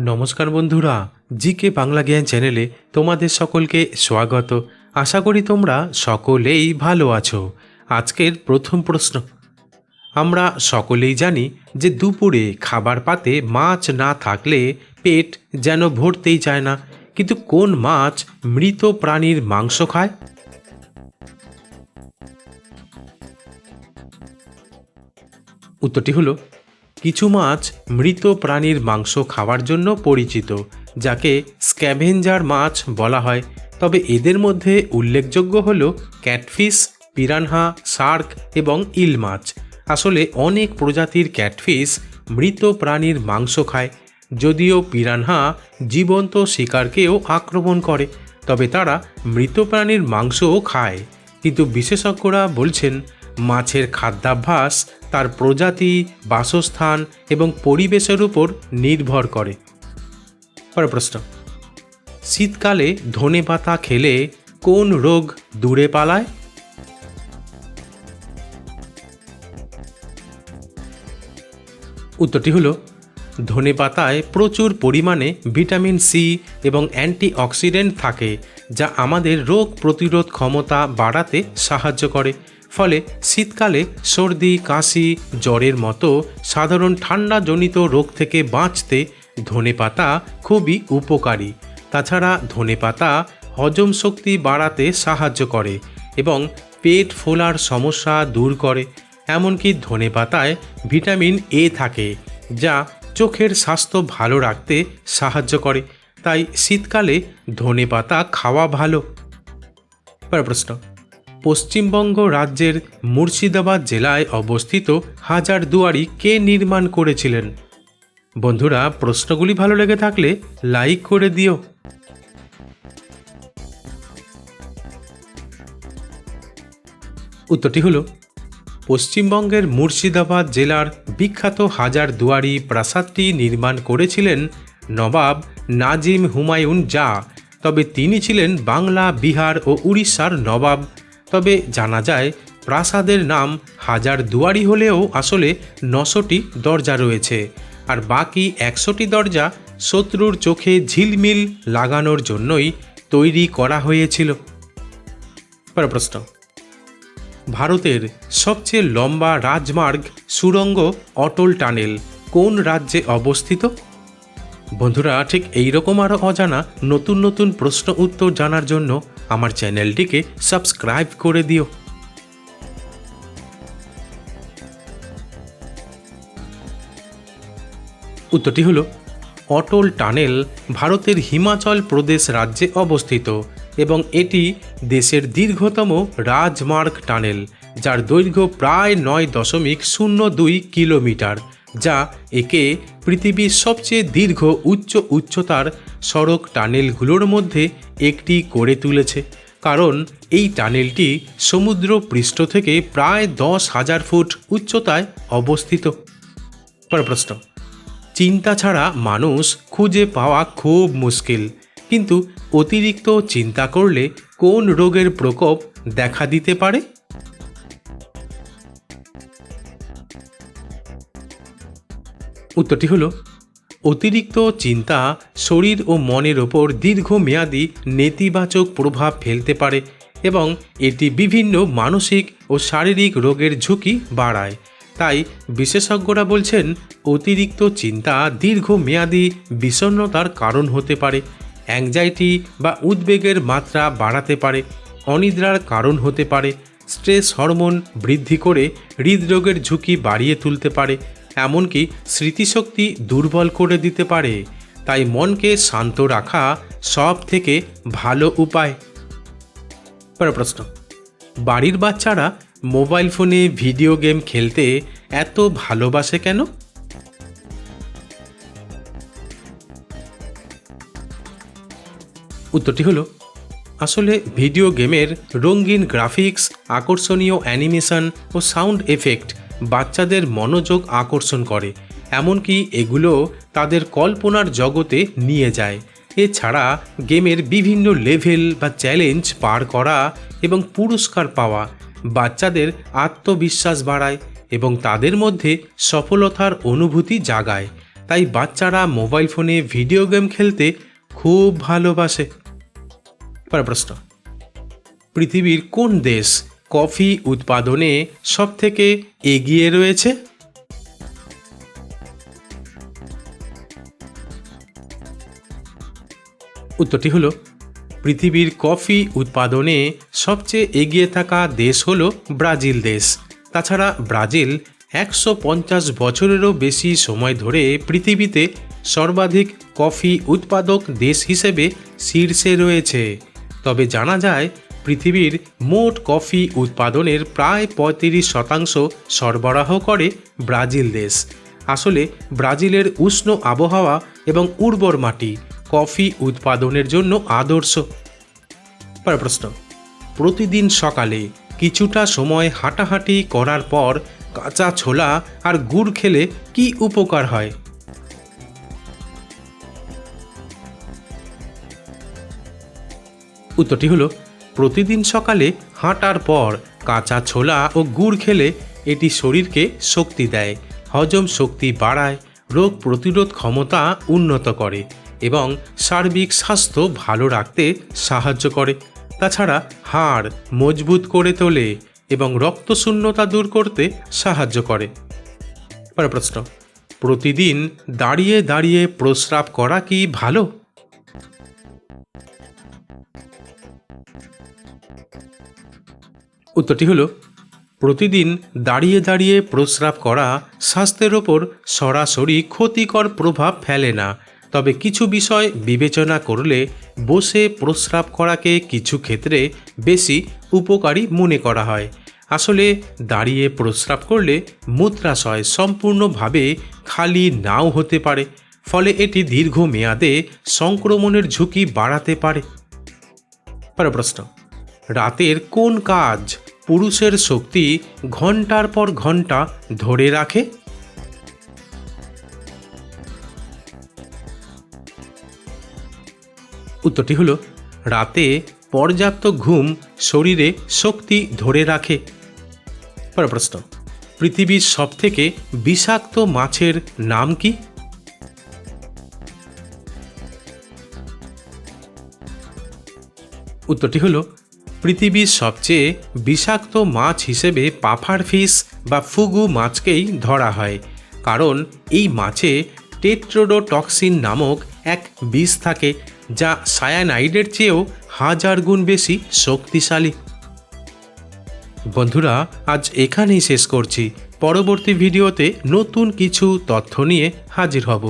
নমস্কার বন্ধুরা, জিকে বাংলা জ্ঞান চ্যানেলে তোমাদের সকলকে স্বাগত। আশা করি তোমরা সকলেই ভালো আছো। আজকের প্রথম প্রশ্ন। আমরা সকলেই জানি যে দুপুরে খাবার পাতে মাছ না থাকলে পেট যেন ভরতেই চায় না। কিন্তু কোন মাছ মৃত প্রাণীর মাংস খায়? উত্তরটি হলো কিছু মাছ মৃত প্রাণীর মাংস খাওয়ার জন্য পরিচিত, যাকে স্ক্যাভেঞ্জার মাছ বলা হয়। তবে এদের মধ্যে উল্লেখযোগ্য হল ক্যাটফিস পিরানহা শার্ক এবং ইল মাছ। আসলে অনেক প্রজাতির ক্যাটফিশ মৃত প্রাণীর মাংস খায়, যদিও পিরানহা জীবন্ত শিকারকেও আক্রমণ করে, তবে তারা মৃত প্রাণীর মাংসও খায়। কিন্তু বিশেষজ্ঞরা বলছেন মাছের খাদ্যাভ্যাস তার প্রজাতি, বাসস্থান এবং পরিবেশের উপর নির্ভর করে। পরের প্রশ্ন। শীতকালে ধনে পাতা খেলে কোন রোগ দূরে পালায়? উত্তরটি হলো, ধনে পাতায় প্রচুর পরিমাণে ভিটামিন সি এবং অ্যান্টিঅক্সিডেন্ট থাকে, যা আমাদের রোগ প্রতিরোধ ক্ষমতা বাড়াতে সাহায্য করে। ফলে শীতকালে সর্দি, কাশি, জ্বরের মতো সাধারণ ঠান্ডাজনিত রোগ থেকে বাঁচতে ধনেপাতা খুবই উপকারী। তাছাড়া ধনেপাতা হজম শক্তি বাড়াতে সাহায্য করে এবং পেট ফোলার সমস্যা দূর করে। এমনকি ধনেপাতায় ভিটামিন এ থাকে, যা চোখের স্বাস্থ্য ভালো রাখতে সাহায্য করে। তাই শীতকালে ধনেপাতা খাওয়া ভালো। প্রশ্ন। পশ্চিমবঙ্গ রাজ্যের মুর্শিদাবাদ জেলায় অবস্থিত হাজার দুয়ারি কে নির্মাণ করেছিলেন? বন্ধুরা, প্রশ্নগুলি ভালো লেগে থাকলে লাইক করে দিও। উত্তরটি হলো, পশ্চিমবঙ্গের মুর্শিদাবাদ জেলার বিখ্যাত হাজার দুয়ারি প্রাসাদটি নির্মাণ করেছিলেন নবাব নাজিম হুমায়ুন জা তবে তিনি ছিলেন বাংলা, বিহার ও উড়িষ্যার নবাব। তবে জানা যায়, প্রাসাদের নাম হাজার দুয়ারি হলেও আসলে নশোটি দরজা রয়েছে। আর বাকি একশোটি দরজা শত্রুর চোখে ঝিলমিল লাগানোর জন্যই তৈরি করা হয়েছিল। প্রশ্ন ভারতের সবচেয়ে লম্বা রাজমার্গ সুড়ঙ্গ অটল টানেল কোন রাজ্যে অবস্থিত? বন্ধুরা, ঠিক এই রকম আরও অজানা নতুন নতুন প্রশ্ন উত্তর জানার জন্য আমার চ্যানেলটিকে সাবস্ক্রাইব করে দিও। উত্তরটি হলো, অটল টানেল ভারতের হিমাচল প্রদেশ রাজ্যে অবস্থিত এবং এটি দেশের দীর্ঘতম রাজমার্গ টানেল, যার দৈর্ঘ্য প্রায় নয় দশমিক শূন্য দুই কিলোমিটার। যা একে পৃথিবীর সবচেয়ে দীর্ঘ উচ্চ উচ্চতার সড়ক টানেলগুলোর মধ্যে একটি করে তুলেছে। কারণ এই টানেলটি সমুদ্র পৃষ্ঠ থেকে প্রায় দশ হাজার ফুট উচ্চতায় অবস্থিত। প্রশ্ন, চিন্তা ছাড়া মানুষ খুঁজে পাওয়া খুব মুশকিল। কিন্তু অতিরিক্ত চিন্তা করলে কোন রোগের প্রকোপ দেখা দিতে পারে? উত্তরটি হলো, অতিরিক্ত চিন্তা শরীর ও মনের ওপর দীর্ঘমেয়াদী নেতিবাচক প্রভাব ফেলতে পারে এবং এটি বিভিন্ন মানসিক ও শারীরিক রোগের ঝুঁকি বাড়ায়। তাই বিশেষজ্ঞরা বলছেন, অতিরিক্ত চিন্তা দীর্ঘমেয়াদী বিষণ্ণতার কারণ হতে পারে অ্যাংজাইটি বা উদ্বেগের মাত্রা বাড়াতে পারে, অনিদ্রার কারণ হতে পারে স্ট্রেস হরমোন বৃদ্ধি করে হৃদরোগের ঝুঁকি বাড়িয়ে তুলতে পারে এমনকি স্মৃতিশক্তি দুর্বল করে দিতে পারে। তাই মনকে শান্ত রাখা সব থেকে ভালো উপায়। পরের প্রশ্ন। বাড়ির বাচ্চারা মোবাইল ফোনে ভিডিও গেম খেলতে এত ভালোবাসে কেন? উত্তরটি হলো, আসলে ভিডিও গেমের রঙিন গ্রাফিক্স, আকর্ষণীয় অ্যানিমেশন ও সাউন্ড এফেক্ট বাচ্চাদের মনোযোগ আকর্ষণ করে, এমনকি এগুলো তাদের কল্পনার জগতে নিয়ে যায়। এছাড়া গেমের বিভিন্ন লেভেল বা চ্যালেঞ্জ পার করা এবং পুরস্কার পাওয়া বাচ্চাদের আত্মবিশ্বাস বাড়ায় এবং তাদের মধ্যে সফলতার অনুভূতি জাগায়। তাই বাচ্চারা মোবাইল ফোনে ভিডিও গেম খেলতে খুব ভালোবাসে। প্রশ্ন। পৃথিবীর কোন দেশ কফি উৎপাদনে সবথেকে এগিয়ে রয়েছে? উত্তরটি হলো, পৃথিবীর কফি উৎপাদনে সবচেয়ে এগিয়ে থাকা দেশ হল ব্রাজিল দেশ। তাছাড়া ব্রাজিল একশো পঞ্চাশ বছরেরও বেশি সময় ধরে পৃথিবীতে সর্বাধিক কফি উৎপাদক দেশ হিসেবে শীর্ষে রয়েছে। তবে জানা যায় পৃথিবীর মোট কফি উৎপাদনের প্রায় পঁয়ত্রিশ শতাংশ সরবরাহ করে ব্রাজিল দেশ। আসলে ব্রাজিলের উষ্ণ আবহাওয়া এবং উর্বর মাটি কফি উৎপাদনের জন্য আদর্শ। প্রশ্ন। প্রতিদিন সকালে কিছুটা সময় হাঁটাহাঁটি করার পর কাঁচা ছোলা আর গুড় খেলে কি উপকার হয়? উত্তরটি হলো প্রতিদিন সকালে হাঁটার পর কাঁচা ছোলা ও গুড় খেলে এটি শরীরকে শক্তি দেয়, হজম শক্তি বাড়ায়, রোগ প্রতিরোধ ক্ষমতা উন্নত করে এবং সার্বিক স্বাস্থ্য ভালো রাখতে সাহায্য করে। তাছাড়া হাড় মজবুত করে তোলে এবং রক্তশূন্যতা দূর করতে সাহায্য করে। পরের প্রশ্ন, প্রতিদিন দাঁড়িয়ে দাঁড়িয়ে প্রস্রাব করা কি ভালো? উত্তরটি হলো, প্রতিদিন দাঁড়িয়ে দাঁড়িয়ে প্রস্রাব করা স্বাস্থ্যের ওপর সরাসরি ক্ষতিকর প্রভাব ফেলে না। তবে কিছু বিষয় বিবেচনা করলে বসে প্রস্রাব করাকে কিছু ক্ষেত্রে বেশি উপকারী মনে করা হয়। আসলে দাঁড়িয়ে প্রস্রাব করলে মূত্রাশয় সম্পূর্ণভাবে খালি নাও হতে পারে, ফলে এটি দীর্ঘমেয়াদে সংক্রমণের ঝুঁকি বাড়াতে পারে। প্রশ্ন। রাতের কোন কাজ পুরুষের শক্তি ঘণ্টার পর ঘণ্টা ধরে রাখে? উত্তরটি হলো, রাতে পর্যাপ্ত ঘুম শরীরে শক্তি ধরে রাখে। পরের প্রশ্ন, পৃথিবীর সবথেকে বিষাক্ত মাছের নাম কি? উত্তরটি হলো পৃথিবীর সবচেয়ে বিষাক্ত মাছ হিসেবে পাফার ফিশ বা ফুগু মাছকেই ধরা হয়, কারণ এই মাছে টেট্রোডোটক্সিন নামক এক বিষ থাকে যা সায়ানাইডের চেয়েও হাজার গুণ বেশি শক্তিশালী। বন্ধুরা, আজ এখানেই শেষ করছি। পরবর্তী ভিডিওতে নতুন কিছু তথ্য নিয়ে হাজির হব।